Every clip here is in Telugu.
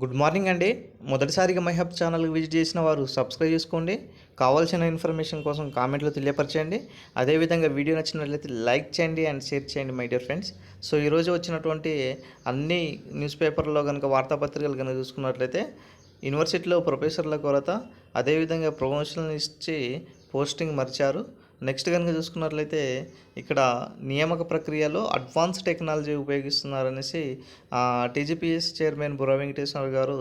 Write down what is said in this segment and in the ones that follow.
గుడ్ మార్నింగ్ అండి. మొదటిసారిగా మైహబ్ ఛానల్కి విజిట్ చేసిన వారు సబ్స్క్రైబ్ చేసుకోండి. కావాల్సిన ఇన్ఫర్మేషన్ కోసం కామెంట్లో తెలియపరచండి. అదేవిధంగా వీడియో నచ్చినట్లయితే లైక్ చేయండి అండ్ షేర్ చేయండి మై డియర్ ఫ్రెండ్స్. సో ఈరోజు వచ్చినటువంటి అన్ని న్యూస్ పేపర్లో కనుక వార్తాపత్రికలు కనుక చూసుకున్నట్లయితే యూనివర్సిటీలో ప్రొఫెసర్ల కొరత అదేవిధంగా ప్రమోషన్లు ఇచ్చి పోస్టింగ్ మర్చారు. నెక్స్ట్ కనుక చూసుకున్నట్లయితే ఇక్కడ నియామక ప్రక్రియలో అడ్వాన్స్ టెక్నాలజీ ఉపయోగిస్తున్నారనేసి టీజీపీఎస్ చైర్మన్ బుర్ర వెంకటేశ్వర గారు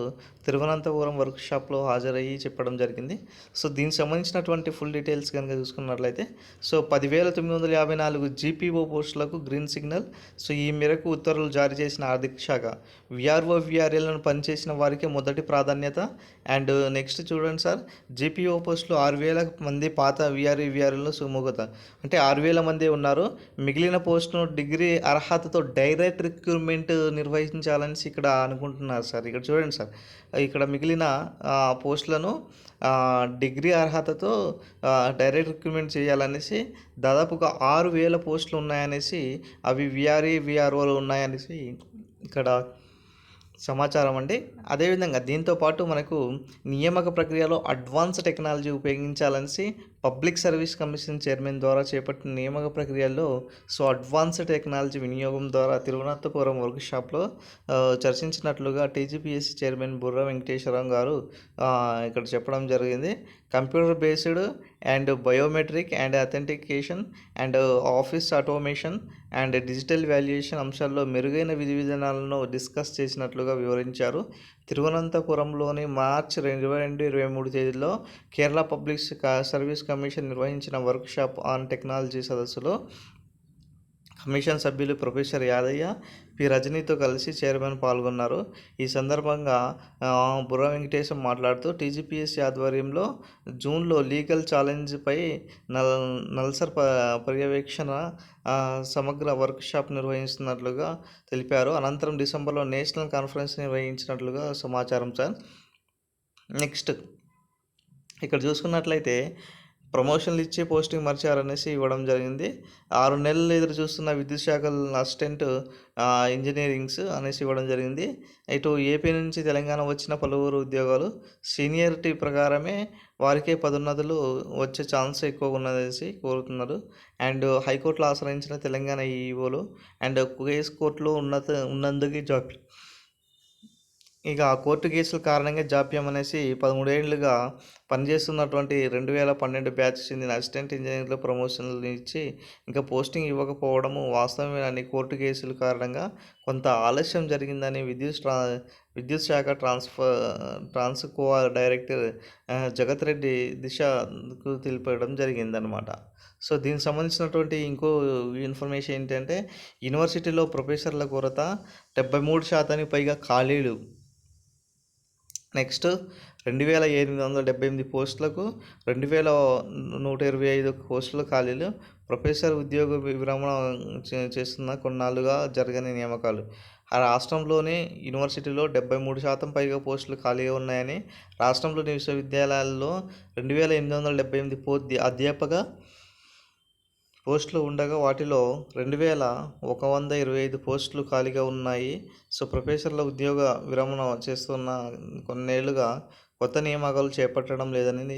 తిరువనంతపురం వర్క్షాప్లో హాజరయ్యి చెప్పడం జరిగింది. సో దీనికి సంబంధించినటువంటి ఫుల్ డీటెయిల్స్ కనుక చూసుకున్నట్లయితే సో పదివేల తొమ్మిది వందల యాభై నాలుగు జీపీఓ పోస్టులకు గ్రీన్ సిగ్నల్. సో ఈ మేరకు ఉత్తర్వులు జారీ చేసిన ఆర్థిక శాఖ విఆర్ఓ విఆర్ఎల్లను పనిచేసిన వారికి మొదటి ప్రాధాన్యత. అండ్ నెక్స్ట్ చూడండి సార్ జీపీఓ పోస్టులు ఆరు వేల మంది పాత విఆర్ఈ విఆర్ఎల్లో సుముఖత. అంటే ఆరు వేల మంది ఉన్నారు. మిగిలిన పోస్టును డిగ్రీ అర్హతతో డైరెక్ట్ రిక్రూట్మెంట్ నిర్వహించాలని ఇక్కడ అనుకుంటున్నారు సార్. ఇక్కడ చూడండి సార్. ఇక్కడ మిగిలిన పోస్టులను డిగ్రీ అర్హతతో డైరెక్ట్ రిక్రూట్మెంట్ చేయాలనేసి దాదాపుగా ఆరు వేల పోస్టులు ఉన్నాయనేసి అవి విఆర్ఏ విఆర్ఓలు ఉన్నాయనేసి ఇక్కడ సమాచారం అండి. అదేవిధంగా దీంతో పాటు మనకు నియామక ప్రక్రియలో అడ్వాన్స్ టెక్నాలజీ ఉపయోగించాలనేసి పబ్లిక్ సర్వీస్ కమిషన్ చైర్మన్ ద్వారా చేపట్టిన నియామక ప్రక్రియల్లో సో అడ్వాన్స్ టెక్నాలజీ వినియోగం ద్వారా తిరువనంతపురం వర్క్ షాప్లో చర్చించినట్లుగా టీజీపీఎస్సీ చైర్మన్ బుర్రా వెంకటేశ్వరరావు గారు ఇక్కడ చెప్పడం జరిగింది. Computer based and biometric and authentication and office automation and digital valuation అంశాల్లో మెరుగైన విధి విధానాలను డిస్కస్ చేసినట్లుగా వివరించారు. తిరువనంతపురంలోని మార్చ్ రెండు రెండు ఇరవై మూడు తేదీలో కేరళ పబ్లిక్ సర్వీస్ కమిషన్ నిర్వహించిన వర్క్షాప్ ఆన్ టెక్నాలజీ సదస్సులో కమిషన్ సభ్యులు ప్రొఫెసర్ యాదయ్య పి. రజనీతో కలిసి చైర్మన్ పాల్గొన్నారు. ఈ సందర్భంగా బుర్ర వెంకటేశం మాట్లాడుతూ టీజీపీఎస్సీ ఆధ్వర్యంలో జూన్లో లీగల్ ఛాలెంజ్పై నల్ నల్సర్ ప పర్యవేక్షణ సమగ్ర వర్క్షాప్ నిర్వహిస్తున్నట్లుగా తెలిపారు. అనంతరం డిసెంబర్లో నేషనల్ కాన్ఫరెన్స్ నిర్వహించినట్లుగా సమాచారం సార్. నెక్స్ట్ ఇక్కడ చూసుకున్నట్లయితే ప్రమోషన్లు ఇచ్చి పోస్టింగ్ మర్చారనేసి ఇవ్వడం జరిగింది. ఆరు నెలలు ఎదురు చూస్తున్న విద్యుత్ శాఖల అసిస్టెంట్ ఇంజనీరింగ్స్ అనేసి ఇవ్వడం జరిగింది. ఇటు ఏపీ నుంచి తెలంగాణ వచ్చిన పలువురు ఉద్యోగాలు సీనియరిటీ ప్రకారమే వారికే పదోన్నతులు వచ్చే ఛాన్స్ ఎక్కువ ఉన్నదనేసి కోరుతున్నారు. అండ్ హైకోర్టులో ఆశ్రయించిన తెలంగాణ ఈఓలు అండ్ కేసు కోర్టులో ఉన్నత ఉన్నందుకు జాబ్ ఇక ఆ కోర్టు కేసుల కారణంగా జాప్యం అనేసి పదమూడేళ్ళుగా పనిచేస్తున్నటువంటి రెండు వేల పన్నెండు బ్యాచ్ చెందిన అసిస్టెంట్ ఇంజనీర్లు ప్రమోషన్లు ఇచ్చి ఇంకా పోస్టింగ్ ఇవ్వకపోవడము వాస్తవమేనని కోర్టు కేసుల కారణంగా కొంత ఆలస్యం జరిగిందని విద్యుత్ ట్రా విద్యుత్ శాఖ ట్రాన్స్ఫర్ ట్రాన్స్కో డైరెక్టర్ జగత్ రెడ్డి దిశకు తెలిపడం జరిగిందనమాట సో దీనికి సంబంధించినటువంటి ఇంకో ఇన్ఫర్మేషన్ ఏంటంటే యూనివర్సిటీలో ప్రొఫెసర్ల కొరత డెబ్బై మూడు శాతానికి పైగా ఖాళీలు. నెక్స్ట్ రెండు వేల ఎనిమిది వందల డెబ్బై ఎనిమిది పోస్టులకు రెండు వేల నూట ఇరవై ఐదు పోస్టుల ఖాళీలు ప్రొఫెసర్ ఉద్యోగ విరమణ చేస్తున్న కొన్నాళ్ళుగా జరగని నియామకాలు. ఆ రాష్ట్రంలోని యూనివర్సిటీలో డెబ్బై మూడు శాతం పైగా పోస్టులు ఖాళీగా ఉన్నాయని రాష్ట్రంలోని విశ్వవిద్యాలయాల్లో రెండు వేల ఎనిమిది వందల డెబ్బై ఎనిమిది పో అధ్యాపక పోస్టులు ఉండగా వాటిలో రెండు వేల ఒక వంద ఇరవై ఐదు పోస్టులు ఖాళీగా ఉన్నాయి. సో ప్రొఫెసర్ల ఉద్యోగ విరమణ చేస్తున్న కొన్నేళ్ళుగా కొత్త నియామకాలు చేపట్టడం లేదని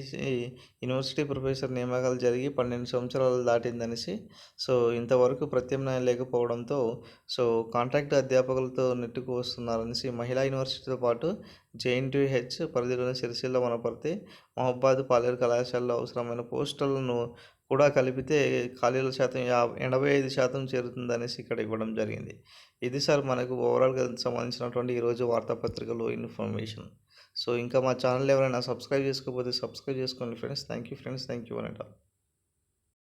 యూనివర్సిటీ ప్రొఫెసర్ నియామకాలు జరిగి పన్నెండు సంవత్సరాలు దాటిందనేసి సో ఇంతవరకు ప్రత్యామ్నాయం లేకపోవడంతో సో కాంట్రాక్ట్ అధ్యాపకులతో నెట్టుకు వస్తున్నారనేసి మహిళా యూనివర్సిటీతో పాటు జేఎన్టీహెచ్ పరిధిలోని సిరిసిల్ల వనపర్తి మహబాద్ పాలేరు కళాశాలలో అవసరమైన పోస్టులను కూడా కలిపితే ఖాళీల శాతం ఎనభై ఐదు శాతం చేరుతుందనేసి ఇక్కడ ఇవ్వడం జరిగింది. ఇది సార్ మనకు ఓవరాల్గా సంబంధించినటువంటి ఈరోజు వార్తాపత్రికలో ఇన్ఫర్మేషన్. సో ఇంకా మా ఛానల్ ఎవరైనా సబ్స్క్రైబ్ చేసుకోకపోతే సబ్స్క్రైబ్ చేసుకోండి friends. Thank you friends. Thank you అని